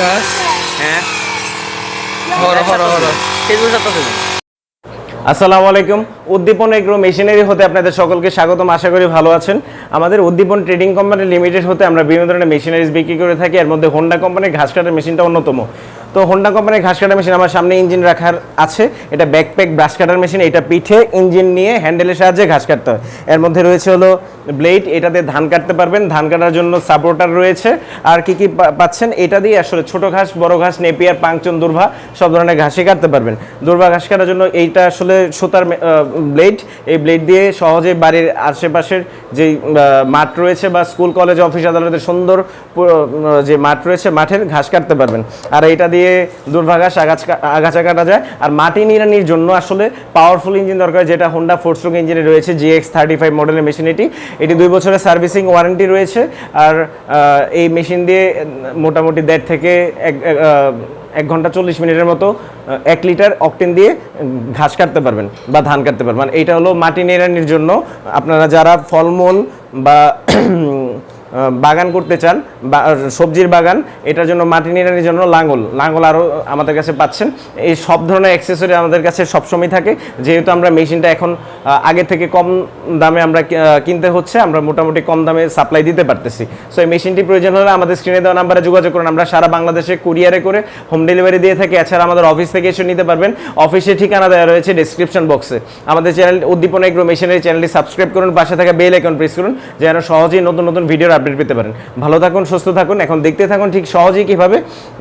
হ্যাঁ। আসসালামু আলাইকুম। উদ্দীপন এগ্রো মেশিনারি হতে আপনাদের সকলকে স্বাগতম। আশা করি ভালো আছেন। আমাদের উদ্দীপন ট্রেডিং কোম্পানি লিমিটেড হতে আমরা বিভিন্ন ধরনের মেশিনারিজ বিক্রি করে থাকি। এর মধ্যে হোন্ডা কোম্পানির ঘাস কাটার মেশিনটা অন্যতম। তো হোন্ডা কোম্পানির ঘাস কাটার মেশিন আমার সামনে ইঞ্জিন রাখার আছে। এটা ব্যাকপ্যাক ব্রাশ কাটার মেশিন এটা পিঠে ইঞ্জিন নিয়ে হ্যান্ডেলের সাহায্যে ঘাস কাটতে হয়। এর মধ্যে রয়েছে হলো ব্লেড এটাতে ধান কাটতে পারবেন। ধান কাটার জন্য সাপোর্টার রয়েছে। আর কি কি পাচ্ছেন? এটা দিয়ে আসলে ছোট ঘাস, বড় ঘাস, নেপিয়ার, পাংচন, দুর্ভা, সব ধরনের ঘাসই কাটতে পারবেন। দুর্ভা ঘাস কাটার জন্য এইটা আসলে সুতার ব্লেড। এই ব্লেড দিয়ে সহজে বাড়ির আশেপাশের যে মাঠ রয়েছে বা স্কুল, কলেজ, অফিস, আদালতের সুন্দর যে মাঠ রয়েছে, মাঠের ঘাস কাটতে পারবেন। আর এটা দিয়ে দুর্ভা ঘাস আগাছ আগাছা কাটা যায়। আর মাটি নিড়ানির জন্য আসলে পাওয়ারফুল ইঞ্জিন দরকার, যেটা হোন্ডা ফোর স্ট্রোক ইঞ্জিনে রয়েছে জিএক্স থার্টি ফাইভ মডেলের মেশিন এটি এটি দুই বছরের সার্ভিসিং ওয়ারেন্টি রয়েছে আর এই মেশিন দিয়ে মোটামুটি দেড় থেকে এক এক, ঘণ্টা চল্লিশ মিনিটের মতো এক লিটার অকটেন দিয়ে ঘাস কাটতে পারবেন বা ধান কাটতে পারবেন। মানে এইটা হলো মাটি নিড়ানির জন্য। আপনারা যারা ফলমূল বা বাগান করতে চান, বা সবজির বাগান, এটার জন্য মাটি নিড়ানির জন্য লাঙ্গল। লাঙ্গল আরও আমাদের কাছে পাচ্ছেন। এই সব ধরনের অ্যাক্সেসরি আমাদের কাছে সবসময় থাকে। যেহেতু আমরা মেশিনটা এখন আগে থেকে কম দামে আমরা কিনতে হচ্ছে, আমরা মোটামুটি কম দামে সাপ্লাই দিতে পারতেছি। সো এই মেশিনটি প্রয়োজন হলে আমাদের স্ক্রিনে দেওয়া নাম্বারে যোগাযোগ করুন। আমরা সারা বাংলাদেশে কুরিয়ারে করে হোম ডেলিভারি দিয়ে থাকি। এছাড়া আমাদের অফিস থেকে এসে নিতে পারবেন। অফিসের ঠিকানা দেওয়া রয়েছে ডিসক্রিপশন বক্সে আমাদের চ্যানেল উদ্দীপনা এগ্রো মেশিনের চ্যানেলটি সাবস্ক্রাইব করুন। পাশে থাকা বেল আইকন প্রেস করুন। যেন সহজেই নতুন নতুন ভিডিওর আপডেট পেতে পারেন। ভালো থাকুন সুস্থ থাকুন। এখন দেখতে থাকুন ঠিক সহজেই কীভাবে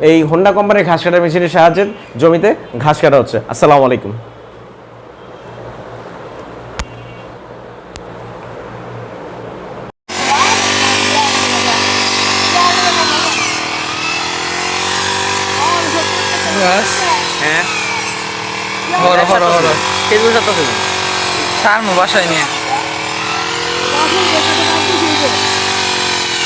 এই হোন্ডা কোম্পানির ঘাস কাটার মেশিনের সাহায্যে জমিতে ঘাস কাটা হচ্ছে। আসসালামু আলাইকুম। হ্যাঁ। ফেসবুক সাথে স্যার মো বাসায় নিয়ে।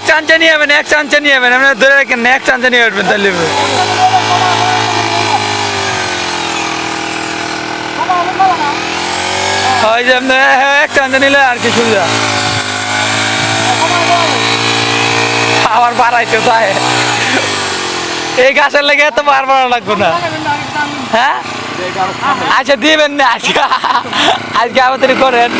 এক চাঞ্চা নিয়ে যাবেন এক চাঞ্চা নিয়ে যাবেন। আপনার ধরে রাখেন এক চাঞ্চা নিয়ে উঠবেন তাহলে। হয় যে আপনার হ্যাঁ, এক চাঞ্চা নিলে আর কি সুবিধা। আবার বাড়াইতে চায়। এই গাছের লেগে এত বার বাড়া লাগবে না। হ্যাঁ? আচ্ছা দিবেন না আজকে। আজকে আমাদের করেন।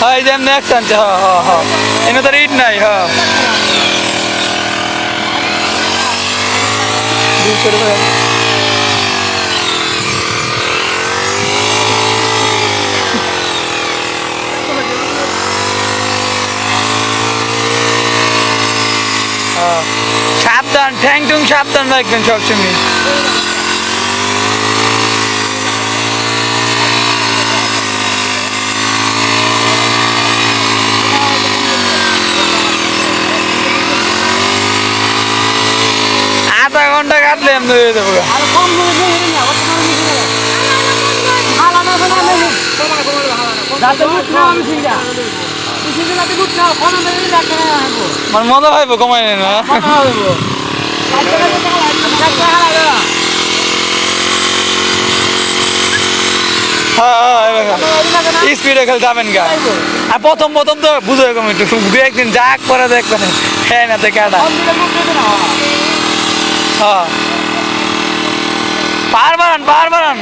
হয় যে এমনি এক টানছে হ হ হ। এনে তো ইট নাই, হ। সাবধান ঠ্যাং টুং সাবধান রাখবেন সবসময়। আধা ঘণ্টা কাটলে এমনি হয়ে যাব। মানে? মজা পাইবো কমাই নেই না? স্পিডে খেলে যাবেন গা। আর প্রথম প্রথম তো বুঝো এরকম একটু। দু একদিন যাক করে দেখবেন। হ্যাঁ না তো কাটা। পার বাড়ান পার বাড়ান